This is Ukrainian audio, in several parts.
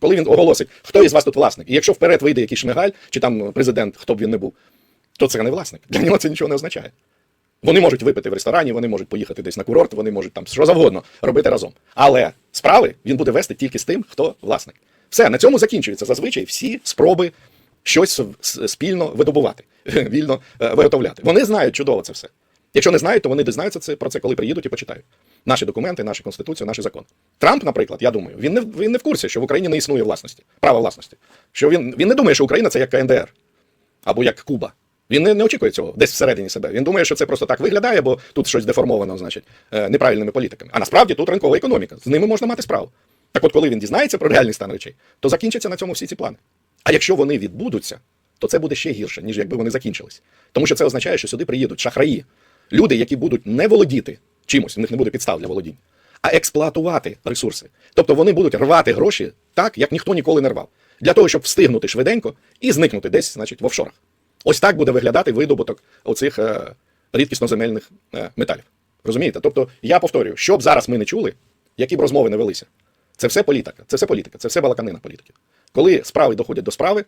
коли він оголосить, хто із вас тут власник, і якщо вперед вийде якийсь шмигаль чи там президент, хто б він не був, то це не власник. Для нього це нічого не означає. Вони можуть випити в ресторані, вони можуть поїхати десь на курорт, вони можуть там що завгодно робити разом. Але справи він буде вести тільки з тим, хто власник. Все, на цьому закінчуються зазвичай всі спроби щось спільно видобувати, вільно е, виготовляти. Вони знають чудово це все. Якщо не знають, то вони дізнаються це про це, коли приїдуть і почитають. Наші документи, нашу конституцію, наші закони. Трамп, наприклад, я думаю, він не він не в курсі, що в Україні не існує власності, права власності. Що він, він не думає, що Україна це як КНДР або як Куба. Він не, не очікує цього десь всередині себе. Він думає, що це просто так виглядає, бо тут щось деформовано, значить, е, неправильними політиками. А насправді тут ринкова економіка. З ними можна мати справу. Так от, коли він дізнається про реальний стан речей, то закінчаться на цьому всі ці плани. А якщо вони відбудуться, то це буде ще гірше, ніж якби вони закінчились. Тому що це означає, що сюди приїдуть шахраї, люди, які будуть не володіти чимось, у них не буде підстав для володіння, а експлуатувати ресурси. Тобто вони будуть рвати гроші так, як ніхто ніколи не рвав, для того, щоб встигнути швиденько і зникнути десь, значить, в офшорах. Ось так буде виглядати видобуток оцих е, рідкісноземельних е, металів. Розумієте? Тобто, я повторюю, що б зараз ми не чули, які б розмови не велися. Це все політика, це все політика, це все балаканина політики. Коли справи доходять до справи,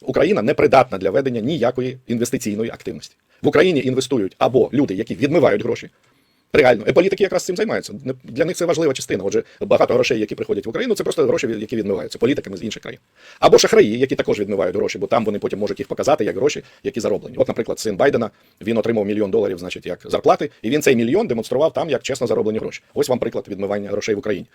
Україна не придатна для ведення ніякої інвестиційної активності. В Україні інвестують або люди, які відмивають гроші. Реально, і політики якраз цим займаються. Для них це важлива частина. Отже, багато грошей, які приходять в Україну, це просто гроші, які відмиваються політиками з інших країн. Або шахраї, які також відмивають гроші, бо там вони потім можуть їх показати як гроші, які зароблені. От, наприклад, син Байдена він отримав мільйон доларів, значить, як зарплати, і він цей мільйон демонстрував там як чесно зароблені гроші. Ось вам приклад відмивання грошей в Україні.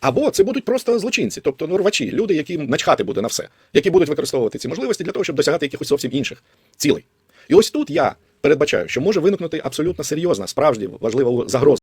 Або це будуть просто злочинці, тобто ну, рвачі, люди, яким начхати буде на все, які будуть використовувати ці можливості для того, щоб досягати якихось зовсім інших цілей. І ось тут я передбачаю, що може виникнути абсолютно серйозна, справді важлива загроза.